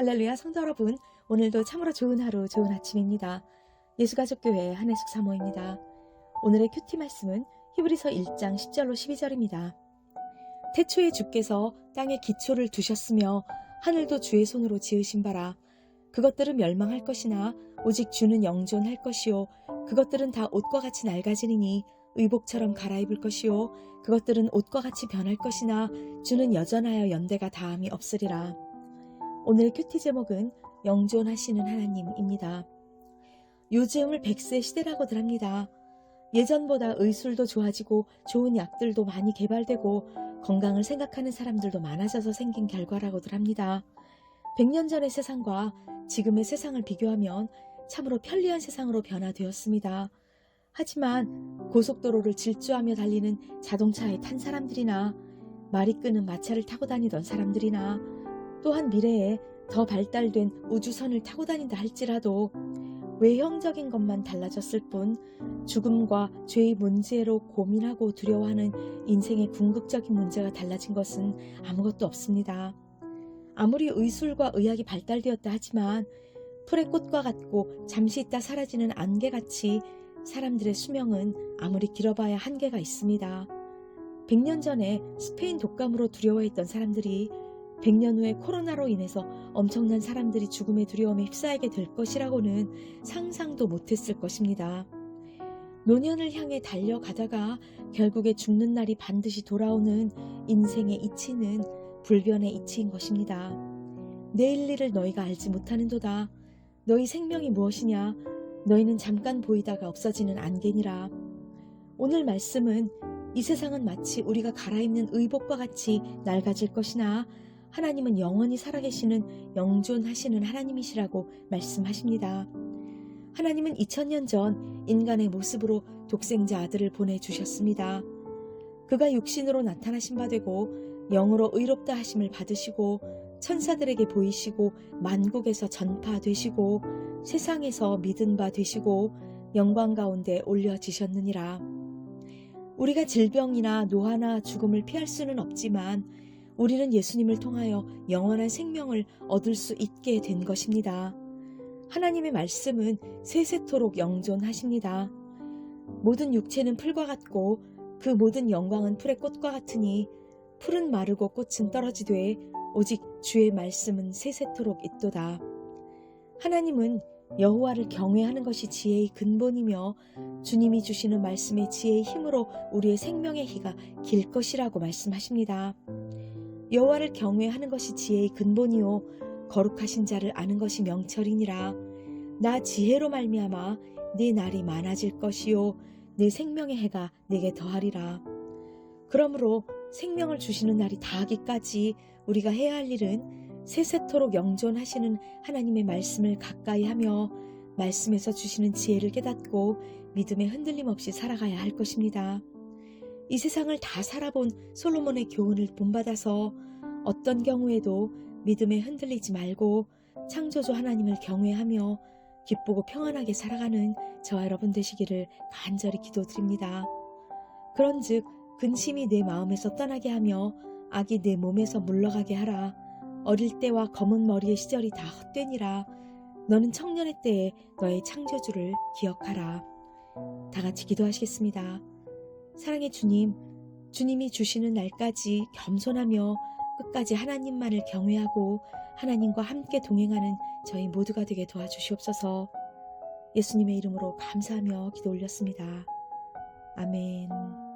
할렐루야 성도 여러분 오늘도 참으로 좋은 하루 좋은 아침입니다. 예수가족교회 한혜숙 사모입니다. 오늘의 큐티 말씀은 히브리서 1장 10절로 12절입니다. 태초에 주께서 땅에 기초를 두셨으며 하늘도 주의 손으로 지으신 바라 그것들은 멸망할 것이나 오직 주는 영존할 것이요 그것들은 다 옷과 같이 낡아지리니 의복처럼 갈아입을 것이요 그것들은 옷과 같이 변할 것이나 주는 여전하여 연대가 다함이 없으리라. 오늘의 큐티 제목은 영존하시는 하나님입니다. 요즘을 100세 시대라고들 합니다. 예전보다 의술도 좋아지고 좋은 약들도 많이 개발되고 건강을 생각하는 사람들도 많아져서 생긴 결과라고들 합니다. 100년 전의 세상과 지금의 세상을 비교하면 참으로 편리한 세상으로 변화되었습니다. 하지만 고속도로를 질주하며 달리는 자동차에 탄 사람들이나 말이 끄는 마차를 타고 다니던 사람들이나 또한 미래에 더 발달된 우주선을 타고 다닌다 할지라도 외형적인 것만 달라졌을 뿐 죽음과 죄의 문제로 고민하고 두려워하는 인생의 궁극적인 문제가 달라진 것은 아무것도 없습니다. 아무리 의술과 의학이 발달되었다 하지만 풀의 꽃과 같고 잠시 있다 사라지는 안개같이 사람들의 수명은 아무리 길어봐야 한계가 있습니다. 100년 전에 스페인 독감으로 두려워했던 사람들이 100년 후에 코로나로 인해서 엄청난 사람들이 죽음의 두려움에 휩싸이게 될 것이라고는 상상도 못했을 것입니다. 노년을 향해 달려가다가 결국에 죽는 날이 반드시 돌아오는 인생의 이치는 불변의 이치인 것입니다. 내일 일을 너희가 알지 못하는도다. 너희 생명이 무엇이냐? 너희는 잠깐 보이다가 없어지는 안개니라. 오늘 말씀은 이 세상은 마치 우리가 갈아입는 의복과 같이 낡아질 것이나 하나님은 영원히 살아계시는 영존하시는 하나님이시라고 말씀하십니다. 하나님은 2000년 전 인간의 모습으로 독생자 아들을 보내주셨습니다. 그가 육신으로 나타나신 바 되고 영으로 의롭다 하심을 받으시고 천사들에게 보이시고 만국에서 전파되시고 세상에서 믿은 바 되시고 영광 가운데 올려지셨느니라. 우리가 질병이나 노화나 죽음을 피할 수는 없지만 우리는 예수님을 통하여 영원한 생명을 얻을 수 있게 된 것입니다. 하나님의 말씀은 세세토록 영존하십니다. 모든 육체는 풀과 같고 그 모든 영광은 풀의 꽃과 같으니 풀은 마르고 꽃은 떨어지되 오직 주의 말씀은 세세토록 있도다. 하나님은 여호와를 경외하는 것이 지혜의 근본이며 주님이 주시는 말씀의 지혜의 힘으로 우리의 생명의 희가 길 것이라고 말씀하십니다. 여호와를 경외하는 것이 지혜의 근본이요 거룩하신 자를 아는 것이 명철이니라. 나 지혜로 말미암아 네 날이 많아질 것이요 내 생명의 해가 내게 더하리라. 그러므로 생명을 주시는 날이 다하기까지 우리가 해야 할 일은 세세토록 영존하시는 하나님의 말씀을 가까이 하며 말씀에서 주시는 지혜를 깨닫고 믿음에 흔들림 없이 살아가야 할 것입니다. 이 세상을 다 살아본 솔로몬의 교훈을 본받아서 어떤 경우에도 믿음에 흔들리지 말고 창조주 하나님을 경외하며 기쁘고 평안하게 살아가는 저와 여러분 되시기를 간절히 기도드립니다. 그런즉 근심이 내 마음에서 떠나게 하며 악이 내 몸에서 물러가게 하라. 어릴 때와 검은 머리의 시절이 다 헛되니라. 너는 청년의 때에 너의 창조주를 기억하라. 다 같이 기도하시겠습니다. 사랑의 주님, 주님이 주시는 날까지 겸손하며 끝까지 하나님만을 경외하고 하나님과 함께 동행하는 저희 모두가 되게 도와주시옵소서 예수님의 이름으로 감사하며 기도 올렸습니다. 아멘.